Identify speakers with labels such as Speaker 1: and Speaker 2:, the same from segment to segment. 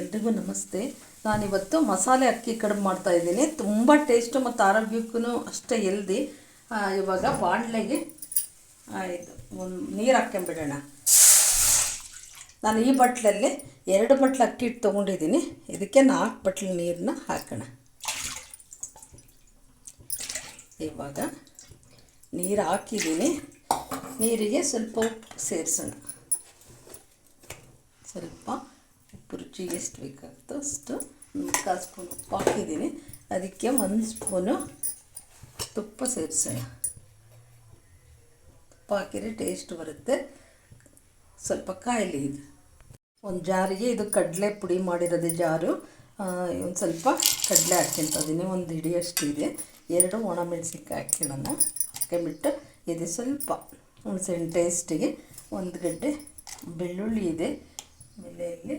Speaker 1: ಎಲ್ರಿಗೂ ನಮಸ್ತೆ. ನಾನಿವತ್ತು ಮಸಾಲೆ ಅಕ್ಕಿ ಕಡುಬು ಮಾಡ್ತಾ ಇದ್ದೀನಿ. ತುಂಬ ಟೇಸ್ಟು ಮತ್ತು ಆರೋಗ್ಯಕ್ಕೂ ಅಷ್ಟೇ ಎಲ್ದಿ ಇವಾಗ ಬಾಣಲೆಗೆ ಇದು, ಒಂದು ನೀರು ಹಾಕ್ಕೊಂಬಿಡೋಣ. ನಾನು ಈ ಬಟ್ಲಲ್ಲಿ ಎರಡು ಬಟ್ಲು ಅಕ್ಕಿ ಹಿಟ್ಟು ತೊಗೊಂಡಿದ್ದೀನಿ. ಇದಕ್ಕೆ ನಾಲ್ಕು ಬಟ್ಲು ನೀರನ್ನ ಹಾಕೋಣ. ಇವಾಗ ನೀರು ಹಾಕಿದ್ದೀನಿ. ನೀರಿಗೆ ಸ್ವಲ್ಪ ಉಪ್ಪು ಸೇರಿಸೋಣ. ಸ್ವಲ್ಪ ಉಪ್ಪು ರುಚಿಗೆ ಎಷ್ಟು ಬೇಕಾಗುತ್ತೋ ಅಷ್ಟು ಮುಕ್ಕಾಲು ಸ್ಪೂನ್ ಉಪ್ಪು ಹಾಕಿದ್ದೀನಿ. ಅದಕ್ಕೆ ಒಂದು ಸ್ಪೂನು ತುಪ್ಪ ಸೇರಿಸೋಣ. ತುಪ್ಪ ಹಾಕಿದರೆ ಟೇಸ್ಟ್ ಬರುತ್ತೆ. ಸ್ವಲ್ಪ ಕಾಯಿಲೆ ಇದು. ಒಂದು ಜಾರಿಗೆ ಇದು ಕಡಲೆ ಪುಡಿ ಮಾಡಿರೋದು ಜಾರು. ಒಂದು ಸ್ವಲ್ಪ ಕಡಲೆ ಹಾಕ್ಕೊಂತ ಇದ್ದೀನಿ ಒಂದು ಹಿಡಿಯಷ್ಟಿದೆ ಎರಡು ಒಣ ಒಣಮೆಣಸಿನ್ಕಾಯಿ ಹಾಕ್ಕೊಳ್ಳೋಣ ಹಾಕ್ಕೊಂಬಿಟ್ಟು ಇದು ಸ್ವಲ್ಪ ಹುಣಸೆಹಣ್ಣು ಟೇಸ್ಟಿಗೆ ಒಂದು ಗಡ್ಡೆ ಬೆಳ್ಳುಳ್ಳಿ ಇದೆ. ಆಮೇಲೆ ಇಲ್ಲಿ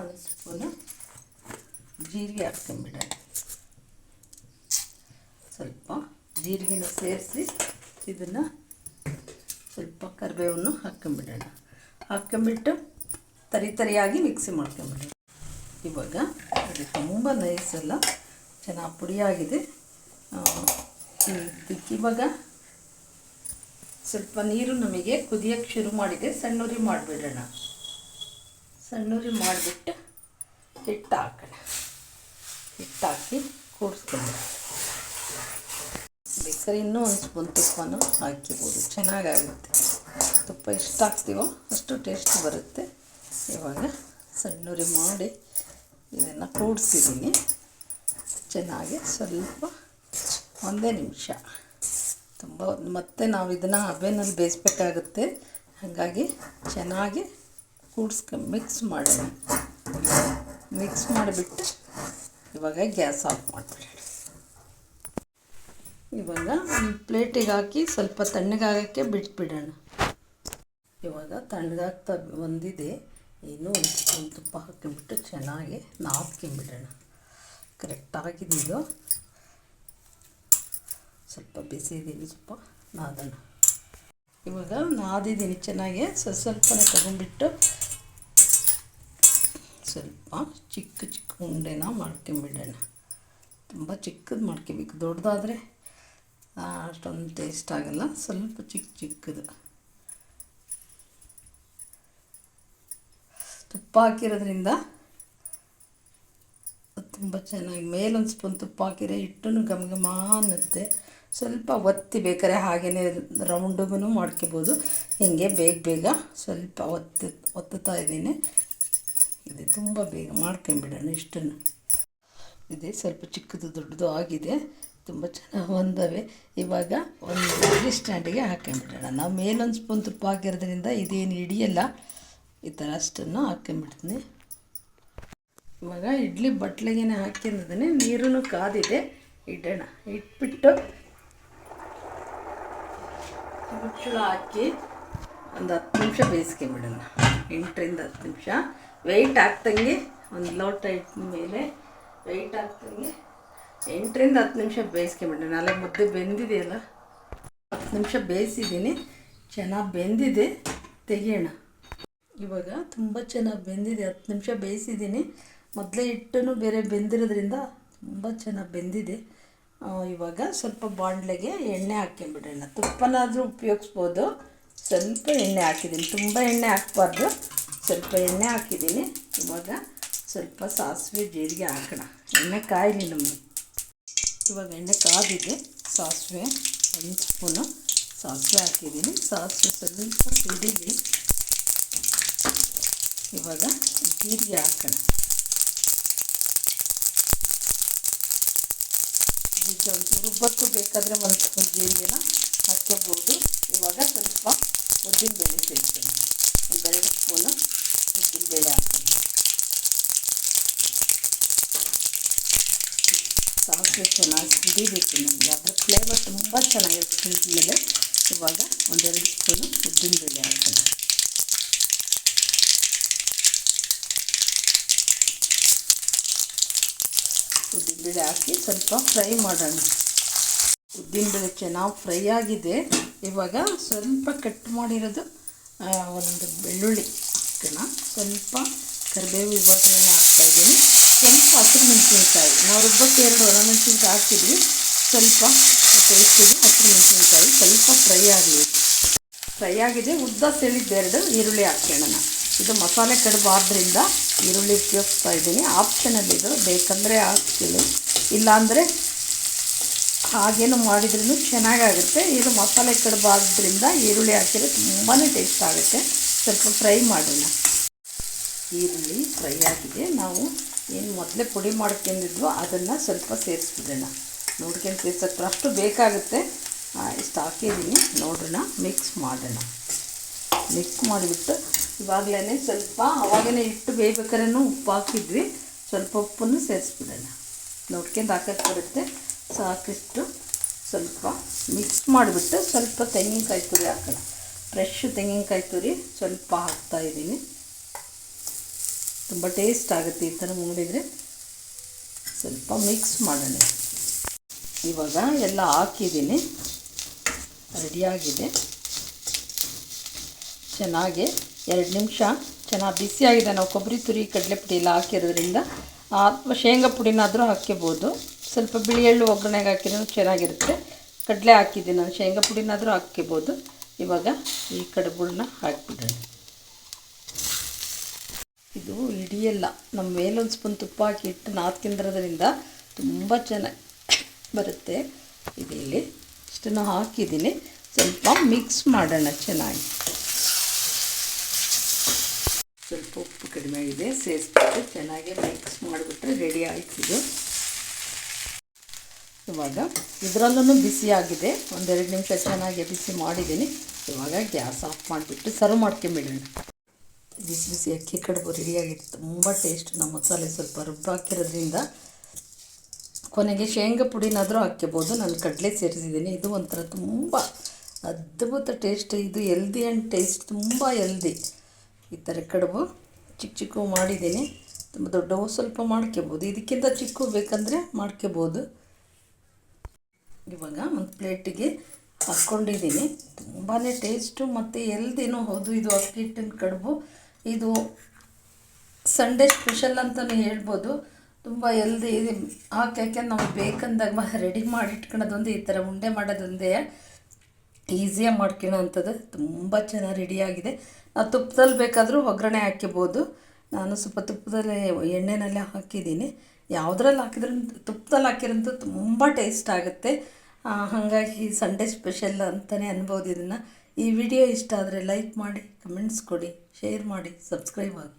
Speaker 1: ಒಂದು ಸ್ಪೂನು ಜೀರಿಗೆ ಹಾಕ್ಕೊಂಬಿಡೋಣ ಸ್ವಲ್ಪ ಜೀರಿಗೆನ ಸೇರಿಸಿ ಇದನ್ನು ಸ್ವಲ್ಪ ಕರಿಬೇವನ್ನು ಹಾಕ್ಕೊಂಬಿಡೋಣ ಹಾಕ್ಕೊಂಬಿಟ್ಟು ತರಿ ತರಿಯಾಗಿ ಮಿಕ್ಸಿ ಮಾಡ್ಕೊಂಬಿಡೋಣ ಇವಾಗ ಅದು ತುಂಬ ನೈಸ್ ಎಲ್ಲ ಚೆನ್ನಾಗಿ ಪುಡಿಯಾಗಿದೆ. ಇವಾಗ ಸ್ವಲ್ಪ ನೀರು ನಮಗೆ ಕುದಿಯೋಕ್ಕೆ ಶುರು ಮಾಡಿದೆ. ಸಣ್ಣೂರಿ ಮಾಡಿಬಿಡೋಣ. ಸಣ್ಣುರಿ ಮಾಡಿಬಿಟ್ಟು ಹಿಟ್ಟು ಹಾಕೋಣ. ಹಿಟ್ಟು ಹಾಕಿ ಕೂಡಿಸ್ಕೊಂಡು ಬೇಕಾದ್ರೆ ಇನ್ನೂ ಒಂದು ಸ್ಪೂನ್ ತುಪ್ಪನೂ ಹಾಕಿಬೋದು. ಚೆನ್ನಾಗಾಗುತ್ತೆ. ತುಪ್ಪ ಎಷ್ಟು ಹಾಕ್ತೀವೋ ಅಷ್ಟು ಟೇಸ್ಟ್ ಬರುತ್ತೆ. ಇವಾಗ ಸಣ್ಣೂರಿ ಮಾಡಿ ಇದನ್ನು ಕೂಡಿಸಿದ್ದೀನಿ. ಚೆನ್ನಾಗಿ ಸ್ವಲ್ಪ ಒಂದೇ ನಿಮಿಷ. ತುಂಬ ಮತ್ತೆ ನಾವು ಇದನ್ನು ಹಬೆನಲ್ಲಿ ಬೇಯಿಸ್ಬೇಕಾಗುತ್ತೆ. ಹಾಗಾಗಿ ಚೆನ್ನಾಗಿ ಕೂಡ್ಸ್ಕೊ ಮಿಕ್ಸ್ ಮಾಡೋಣ. ಮಿಕ್ಸ್ ಮಾಡಿಬಿಟ್ಟು ಇವಾಗ ಗ್ಯಾಸ್ ಆಫ್ ಮಾಡಿಬಿಡೋಣ. ಇವಾಗ ಒಂದು ಪ್ಲೇಟಿಗೆ ಹಾಕಿ ಸ್ವಲ್ಪ ತಣ್ಣಗಾಗೋಕ್ಕೆ ಬಿಟ್ಬಿಡೋಣ. ಇವಾಗ ತಣ್ಣಗಾಗ್ತಾ ಬಂದಿದೆ. ಇನ್ನೂ ಒಂದು ತುಪ್ಪ ಹಾಕಿಬಿಟ್ಟು ಚೆನ್ನಾಗಿ ನಾದ್ಕೊಂಬಿಡೋಣ ಕರೆಕ್ಟಾಗಿದ್ದು ಸ್ವಲ್ಪ ಬಿಸಿ ಸ್ವಲ್ಪ ನಾದೋಣ. ಇವಾಗ ನಾದಿದ್ದೀನಿ ಚೆನ್ನಾಗಿ. ಸ್ವಲ್ಪ ಸ್ವಲ್ಪನೇ ತಗೊಂಡ್ಬಿಟ್ಟು ಚಿಕ್ಕ ಚಿಕ್ಕ ಉಂಡೆನ ಮಾಡ್ಕೊಂಬಿಡೋಣ. ತುಂಬ ಚಿಕ್ಕದು ಮಾಡ್ಕೋಬೇಕು. ದೊಡ್ಡದಾದರೆ ಅಷ್ಟೊಂದು ಟೇಸ್ಟ್ ಆಗಲ್ಲ. ಸ್ವಲ್ಪ ಚಿಕ್ಕ ಚಿಕ್ಕದು. ತುಪ್ಪ ಹಾಕಿರೋದ್ರಿಂದ ತುಂಬ ಚೆನ್ನಾಗಿ, ಮೇಲೊಂದು ಸ್ಪೂನ್ ತುಪ್ಪ ಹಾಕಿದ್ರೆ ಹಿಟ್ಟು ಘಮ ಘಮ ಅನ್ನುತ್ತೆ. ಸ್ವಲ್ಪ ಒತ್ತಿ ಬೇಕಾದ್ರೆ ಹಾಗೆಯೇ ರೌಂಡಿಗೂ ಮಾಡ್ಕೋಬೋದು. ಹಿಂಗೆ ಬೇಗ ಬೇಗ ಸ್ವಲ್ಪ ಒತ್ತಿ, ಒತ್ತುತ್ತಾ ಇದ್ದೀನಿ. ಇದೆ. ತುಂಬ ಬೇಗ ಮಾಡ್ಕೊಂಬಿಡೋಣ ಇಷ್ಟನ್ನು. ಇದೆ, ಸ್ವಲ್ಪ ಚಿಕ್ಕದು ದೊಡ್ಡದು ಆಗಿದೆ. ತುಂಬ ಚೆನ್ನಾಗಿ ಬಂದವೆ. ಇವಾಗ ಒಂದು ಇಡ್ಲಿ ಸ್ಟ್ಯಾಂಡಿಗೆ ಹಾಕೊಂಬಿಡೋಣ ನಾವು ಮೇಲೊಂದು ಸ್ಪೂನ್ ತುಪ್ಪ ಹಾಕಿರೋದ್ರಿಂದ ಇದೇನು ಹಿಡಿಯಲ್ಲ, ಈ ಥರ ಅಷ್ಟನ್ನು ಹಾಕೊಂಬಿಡ್ತೀನಿ ಇವಾಗ ಇಡ್ಲಿ ಬಟ್ಲಿಗೆ ಹಾಕಿರೋದನ್ನೇ ನೀರೂ ಕಾದಿದೆ. ಇಡೋಣ. ಇಟ್ಬಿಟ್ಟು ಮುಚ್ಚಳ ಹಾಕಿ ಒಂದು ಹತ್ತು ನಿಮಿಷ ಬೇಯಿಸ್ಕೊಂಬಿಡೋಣ ಎಂಟರಿಂದ ಹತ್ತು ನಿಮಿಷ. ವೆಯ್ಟ್ ಆಗ್ತಂಗೆ ಒಂದು ಲೋಟ ಇಟ್ಟ ಮೇಲೆ ವೆಯ್ಟ್ ಆಗ್ತಂಗೆ ಎಂಟರಿಂದ ಹತ್ತು ನಿಮಿಷ ಬೇಯಿಸ್ಕೊಂಬಿಟ್ಟೆ ನಾಳೆ ಮುದ್ದೆ ಬೆಂದಿದೆಯಲ್ಲ? ಹತ್ತು ನಿಮಿಷ ಬೇಯಿಸಿದ್ದೀನಿ. ಚೆನ್ನಾಗಿ ಬೆಂದಿದೆ. ತೆಗಿಯೋಣ. ಇವಾಗ ತುಂಬ ಚೆನ್ನಾಗಿ ಬೆಂದಿದೆ. ಹತ್ತು ನಿಮಿಷ ಬೇಯಿಸಿದ್ದೀನಿ. ಮೊದಲೇ ಹಿಟ್ಟನ್ನು ಬೇರೆ ಬೆಂದಿರೋದ್ರಿಂದ ತುಂಬ ಚೆನ್ನಾಗಿ ಬೆಂದಿದೆ. ಇವಾಗ ಸ್ವಲ್ಪ ಬಾಣಲೆಗೆ ಎಣ್ಣೆ ಹಾಕ್ಕೊಂಬಿಡೋಣ ತುಪ್ಪನಾದರೂ ಉಪಯೋಗಿಸ್ಬೋದು. ಸ್ವಲ್ಪ ಎಣ್ಣೆ ಹಾಕಿದ್ದೀನಿ. ತುಂಬ ಎಣ್ಣೆ ಹಾಕ್ಬಾರ್ದು. ಸ್ವಲ್ಪ ಎಣ್ಣೆ ಹಾಕಿದ್ದೀನಿ. ಇವಾಗ ಸ್ವಲ್ಪ ಸಾಸಿವೆ ಜೀರಿಗೆ ಹಾಕೋಣ. ಎಣ್ಣೆ ಕಾಯಲಿ ನಮಗೆ. ಇವಾಗ ಎಣ್ಣೆ ಕಾದಿದೆ. ಸಾಸಿವೆ ಒಂದು ಸ್ಪೂನು ಸಾಸಿವೆ ಹಾಕಿದ್ದೀನಿ. ಸಾಸಿವೆ ಸ್ವಲ್ಪ ಸಿಡಿಲಿ. ಇವಾಗ ಜೀರಿಗೆ ಹಾಕೋಣ. ಜೀರಿಗೆ ಒಂಚೂರು ರುಬ್ಬಕ್ಕೂ ಬೇಕಾದರೆ ಒಂದು ಸ್ಪೂನ್ ಜೀರಿಗೆನ ಹಾಕ್ಕೋಬೋದು. ಇವಾಗ ಸ್ವಲ್ಪ ಉದ್ದಿನಬೇಳೆ ಸೇರಿಸೋಣ ಒಂದೆರಡು ಸ್ಪೂನು ಉದ್ದಿನಬೇಳೆ ಹಾಕ್ತೀನಿ. ಸಾಸಿವೆ ಚೆನ್ನಾಗಿ ಕುದಿಬೇಕು ನಮಗೆ ಅದರ ಫ್ಲೇವರ್ ತುಂಬ ಚೆನ್ನಾಗಿರುತ್ತೆ ಮೇಲೆ ಇವಾಗ ಒಂದೆರಡು ಸ್ಪೂನು ಉದ್ದಿನಬೇಳೆ ಹಾಕೋಣ ಉದ್ದಿನಬೇಳೆ ಹಾಕಿ ಸ್ವಲ್ಪ ಫ್ರೈ ಮಾಡೋಣ. ಉದ್ದಿನಬೇಳೆ ಚೆನ್ನಾಗಿ ಫ್ರೈ ಆಗಿದೆ. ಇವಾಗ ಸ್ವಲ್ಪ ಕಟ್ ಮಾಡಿರೋದು ಒಂದು ಬೆಳ್ಳುಳ್ಳಿ ಹಾಕೋಣ ಸ್ವಲ್ಪ ಕರಿಬೇವು ಇವಾಗಲೇ ಹಾಕ್ತಾಯಿದ್ದೀನಿ ಸ್ವಲ್ಪ ಹಸಿರು ಮೆಣಸಿನಕಾಯಿ. ನಾವು ರುಬ್ಬಕ್ಕೆ ಎರಡು ಒಣಮೆಣಸಿನ್ಕಾಯಿ ಹಾಕಿದ್ವಿ. ಸ್ವಲ್ಪ ಟೇಸ್ಟಿಗೆ ಹಸಿರು ಮೆಣಸಿನ್ಕಾಯಿ. ಸ್ವಲ್ಪ ಫ್ರೈ ಆಗಲಿ. ಫ್ರೈ ಆಗಿದೆ. ಉದ್ದ ಸೆಳಿದ್ದೆರಡು ಈರುಳ್ಳಿ ಹಾಕ್ಕೊಳ್ಳೋಣ ಇದು ಮಸಾಲೆ ಕಡುಬು ಆದ್ದರಿಂದ ಈರುಳ್ಳಿ ಉಪಯೋಗಿಸ್ತಾ ಇದ್ದೀನಿ. ಆಪ್ಷನಲ್ಲಿ ಇದು ಬೇಕಂದರೆ ಹಾಕ್ತೀನಿ. ಇಲ್ಲಾಂದರೆ ಹಾಗೇನು ಮಾಡಿದ್ರೂ ಚೆನ್ನಾಗಾಗುತ್ತೆ. ಇದು ಮಸಾಲೆ ಕಡಬಾದ್ರಿಂದ ಈರುಳ್ಳಿ ಹಾಕಿದರೆ ತುಂಬಾ ಟೇಸ್ಟ್ ಆಗುತ್ತೆ. ಸ್ವಲ್ಪ ಫ್ರೈ ಮಾಡೋಣ. ಈರುಳ್ಳಿ ಫ್ರೈ ಆಗಿದೆ. ನಾವು ಏನು ಮೊದಲೇ ಪುಡಿ ಮಾಡ್ಕೊಂಡಿದ್ವೋ ಅದನ್ನು ಸ್ವಲ್ಪ ಸೇರಿಸ್ಬಿಡೋಣ. ನೋಡ್ಕೊಂಡು ಸೇರಿಸತ್ರ ಅಷ್ಟು ಬೇಕಾಗುತ್ತೆ. ಇಷ್ಟು ಹಾಕಿದ್ದೀನಿ. ನೋಡೋಣ ಮಿಕ್ಸ್ ಮಾಡೋಣ. ಮಿಕ್ಸ್ ಮಾಡಿಬಿಟ್ಟು ಇವಾಗಲೇ ಸ್ವಲ್ಪ ಅವಾಗಲೇ ಇಟ್ಟು ಬೇಯ್ಬೇಕಾದ್ರೂ ಉಪ್ಪು ಹಾಕಿದ್ವಿ. ಸ್ವಲ್ಪ ಉಪ್ಪನ್ನು ಸೇರಿಸ್ಬಿಡೋಣ. ನೋಡ್ಕೊಂಡು ಹಾಕಕ್ಕೆ ಬರುತ್ತೆ. ಸಾಕಿಷ್ಟು ಸ್ವಲ್ಪ ಮಿಕ್ಸ್ ಮಾಡಿಬಿಟ್ಟು ಸ್ವಲ್ಪ ತೆಂಗಿನಕಾಯಿ ತುರಿ ಹಾಕೋಣ. ಫ್ರೆಶ್ ತೆಂಗಿನಕಾಯಿ ತುರಿ ಸ್ವಲ್ಪ ಹಾಕ್ತಾಯಿದ್ದೀನಿ ತುಂಬ ಟೇಸ್ಟ್ ಆಗುತ್ತೆ ಈ ಥರ ಮಾಡಿದರೆ ಸ್ವಲ್ಪ ಮಿಕ್ಸ್ ಮಾಡೋಣ. ಇವಾಗ ಎಲ್ಲ ಹಾಕಿದ್ದೀನಿ. ರೆಡಿಯಾಗಿದೆ ಚೆನ್ನಾಗಿ ಎರಡು ನಿಮಿಷ ಚೆನ್ನಾಗಿ ಬಿಸಿಯಾಗಿದೆ ನಾವು ಕೊಬ್ಬರಿ ತುರಿ, ಕಡಲೆಪುಡಿ ಎಲ್ಲ ಹಾಕಿರೋದ್ರಿಂದ ಅಥವಾ ಶೇಂಗಾ ಪುಡಿನಾದರೂ ಹಾಕ್ಕೋಬೋದು ಸ್ವಲ್ಪ ಬಿಳಿ ಎಳ್ಳು ಒಗ್ಗರಣೆಗೆ ಹಾಕಿದ್ರೂ ಚೆನ್ನಾಗಿರುತ್ತೆ. ಕಡಲೆ ಹಾಕಿದ್ದೀನಿ ನಾನು. ಶೇಂಗಾ ಪುಡಿನಾದರೂ ಹಾಕ್ಕೋಬೋದು ಇವಾಗ ಈ ಕಡುಬುಗಳನ್ನ ಹಾಕಿಬಿಡೋಣ. ಇದು ಇಡಿಯಲ್ಲ ನಮ್ಮ ಮೇಲೊಂದು ಸ್ಪೂನ್ ತುಪ್ಪ ಹಾಕಿ ಇಟ್ಟು ನಾದ್ಕಿಂದ್ರದ್ರಿಂದ ತುಂಬ ಚೆನ್ನಾಗಿ ಬರುತ್ತೆ. ಇದು ಇಲ್ಲಿ ಇಷ್ಟನ್ನು ಹಾಕಿದ್ದೀನಿ. ಸ್ವಲ್ಪ ಮಿಕ್ಸ್ ಮಾಡೋಣ ಚೆನ್ನಾಗಿ. ಸ್ವಲ್ಪ ಉಪ್ಪು ಕಡಿಮೆ ಆಗಿದೆ. ಸೇರಿಸ್ಬಿಟ್ಟು ಚೆನ್ನಾಗಿ ಮಿಕ್ಸ್ ಮಾಡಿಬಿಟ್ರೆ ರೆಡಿ ಆಯ್ತಿದು ಇವಾಗ ಇದರಲ್ಲೂ ಬಿಸಿಯಾಗಿದೆ ಒಂದೆರಡು ನಿಮಿಷ ಚೆನ್ನಾಗಿ ಬಿಸಿ ಮಾಡಿದ್ದೀನಿ. ಇವಾಗ ಗ್ಯಾಸ್ ಆಫ್ ಮಾಡಿಬಿಟ್ಟು ಸರ್ವ್ ಮಾಡ್ಕೊಂಬಿಡೋಣ. ಬಿಸಿ ಬಿಸಿ ಅಕ್ಕಿ ಕಡುಬು ರೆಡಿಯಾಗಿತ್ತು ತುಂಬ ಟೇಸ್ಟ್ ನಮ್ಮ ಮಸಾಲೆ ಸ್ವಲ್ಪ ರುಬ್ಬ ಹಾಕಿರೋದ್ರಿಂದ ಕೊನೆಗೆ ಶೇಂಗಾ ಪುಡಿನಾದರೂ ಹಾಕ್ಕೋಬೋದು. ನಾನು ಕಡಲೆ ಸೇರಿಸಿದ್ದೀನಿ. ಇದು ಒಂಥರ ತುಂಬ ಅದ್ಭುತ ಟೇಸ್ಟ್ ಇದು ಎಲ್ದಿ ಆ್ಯಂಡ್ ಟೇಸ್ಟ್ ತುಂಬ ಎಲ್ದಿ ಈ ಥರ ಕಡುಬು ಚಿಕ್ಕ ಚಿಕ್ಕ ಮಾಡಿದ್ದೀನಿ. ತುಂಬ ದೊಡ್ಡವು ಸ್ವಲ್ಪ ಮಾಡ್ಕೋಬೋದು. ಇದಕ್ಕಿಂತ ಚಿಕ್ಕ ಬೇಕಂದರೆ ಮಾಡ್ಕೋಬೋದು. ಇವಾಗ ಒಂದು ಪ್ಲೇಟಿಗೆ ಹಾಕ್ಕೊಂಡಿದ್ದೀನಿ ತುಂಬಾ ಟೇಸ್ಟು ಮತ್ತು ಎಲ್ದೇನೋ ಹೌದು, ಇದು ಅಕ್ಕಿ ಹಿಟ್ಟಿನ ಕಡುಬು. ಇದು ಸಂಡೇ ಸ್ಪೆಷಲ್ ಅಂತಲೇ ಹೇಳ್ಬೋದು. ತುಂಬ ಎಲ್ದಿ ಹಾಕಿ ಹಾಕಿ ನಾವು ಬೇಕಂದಾಗ ರೆಡಿ ಮಾಡಿ ಇಟ್ಕೊಳ್ಳೋದೊಂದು ಈ ಥರ, ಉಂಡೆ ಮಾಡೋದೊಂದೇ ಈಸಿಯಾಗಿ ಮಾಡ್ಕೊಳ್ಳೋ ಅಂಥದ್ದು. ತುಂಬ ಚೆನ್ನಾಗಿ ರೆಡಿಯಾಗಿದೆ ನಾವು ತುಪ್ಪದಲ್ಲಿ ಬೇಕಾದರೂ ಒಗ್ಗರಣೆ ಹಾಕಿಬೋದು ನಾನು ಸ್ವಲ್ಪ ತುಪ್ಪದಲ್ಲಿ ಎಣ್ಣೆನಲ್ಲೇ ಹಾಕಿದ್ದೀನಿ. ಯಾವುದ್ರಲ್ಲಿ ಹಾಕಿದ್ರೂ ತುಪ್ಪದಲ್ಲಿ ಹಾಕಿರಂತೂ ತುಂಬ ಟೇಸ್ಟ್ ಆಗುತ್ತೆ. ಹಾಗಾಗಿ ಸಂಡೇ ಸ್ಪೆಷಲ್ ಅಂತಲೇ ಅನ್ಬೋದು ಇದನ್ನು. ಈ ವಿಡಿಯೋ ಇಷ್ಟ ಆದರೆ ಲೈಕ್ ಮಾಡಿ ಕಮೆಂಟ್ಸ್ ಕೊಡಿ ಶೇರ್ ಮಾಡಿ ಸಬ್ಸ್ಕ್ರೈಬ್ ಆಗಿ.